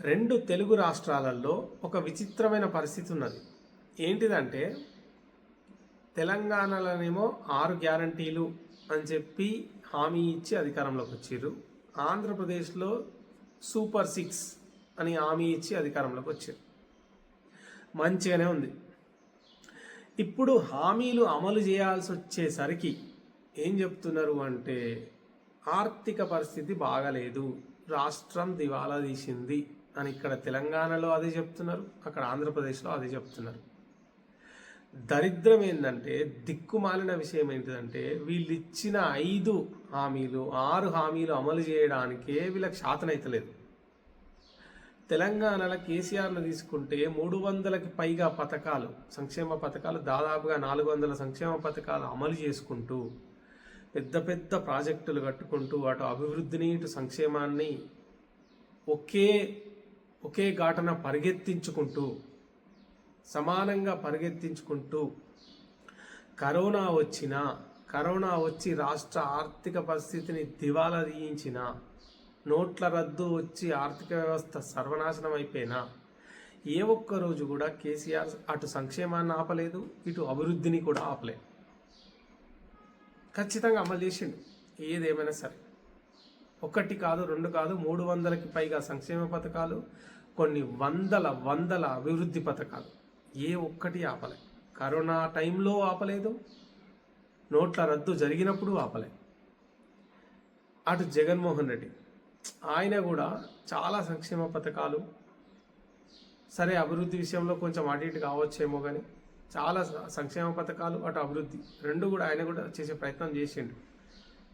రెండు తెలుగు రాష్ట్రాలలో ఒక విచిత్రమైన పరిస్థితి ఉన్నది. ఏంటిదంటే తెలంగాణలోనేమో ఆరు గ్యారంటీలు అని చెప్పి హామీ ఇచ్చి అధికారంలోకి వచ్చారు ఆంధ్రప్రదేశ్లో సూపర్ సిక్స్ అని హామీ ఇచ్చి అధికారంలోకి వచ్చారు మంచిగానే ఉంది. ఇప్పుడు హామీలు అమలు చేయాల్సి వచ్చేసరికి ఏం చెప్తున్నారు అంటే ఆర్థిక పరిస్థితి బాగలేదు. రాష్ట్రం దివాలా తీసింది. అని ఇక్కడ తెలంగాణలో అదే చెప్తున్నారు అక్కడ ఆంధ్రప్రదేశ్లో అదే చెప్తున్నారు. దరిద్రం ఏంటంటే దిక్కుమాలిన విషయం ఏంటిదంటే వీళ్ళు ఇచ్చిన ఐదు హామీలు ఆరు హామీలు అమలు చేయడానికే వీళ్ళకి శాతనైతలేదు తెలంగాణలో కేసీఆర్ను తీసుకుంటే మూడు వందలకి పైగా పథకాలు సంక్షేమ పథకాలు దాదాపుగా నాలుగు వందల సంక్షేమ పథకాలు అమలు చేసుకుంటూ పెద్ద పెద్ద ప్రాజెక్టులు కట్టుకుంటూ అటు అభివృద్ధిని ఇటు సంక్షేమాన్ని ఒకే ఒకే ఘాటన పరిగెత్తించుకుంటూ సమానంగా పరిగెత్తించుకుంటూ కరోనా వచ్చిన కరోనా వచ్చి రాష్ట్ర ఆర్థిక పరిస్థితిని దివాలా తీయించిన నోట్ల రద్దు వచ్చి ఆర్థిక వ్యవస్థ సర్వనాశనం అయిపోయినా ఏ ఒక్క రోజు కూడా కేసీఆర్ అటు సంక్షేమాన్ని ఆపలేదు ఇటు అభివృద్ధిని కూడా ఆపలేదు ఖచ్చితంగా అమలు చేసిండు ఏదేమైనా సరే. ఒకటి కాదు రెండు కాదు మూడు వందలకి పైగా సంక్షేమ పథకాలు కొన్ని వందల వందల అభివృద్ధి పథకాలు. ఏ ఒక్కటి ఆపలే. కరోనా టైంలో ఆపలేదు. నోట్ల రద్దు జరిగినప్పుడు ఆపలే. అటు జగన్మోహన్ రెడ్డి. ఆయన కూడా చాలా సంక్షేమ పథకాలు. సరే అభివృద్ధి విషయంలో కొంచెం అటు ఇటు కావచ్చేమో కానీ చాలా సంక్షేమ పథకాలు అటు అభివృద్ధి రెండు కూడా ఆయన కూడా చేసే ప్రయత్నం చేసిండు.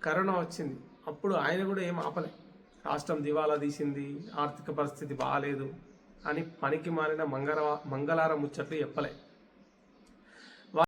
కరోనా వచ్చింది. అప్పుడు ఆయన కూడా ఏం ఆపలే. రాష్ట్రం దివాలా తీసింది ఆర్థిక పరిస్థితి బాగాలేదు అని పనికి మారిన మంగళ మంగళార ముచ్చట్లు చెప్పలే.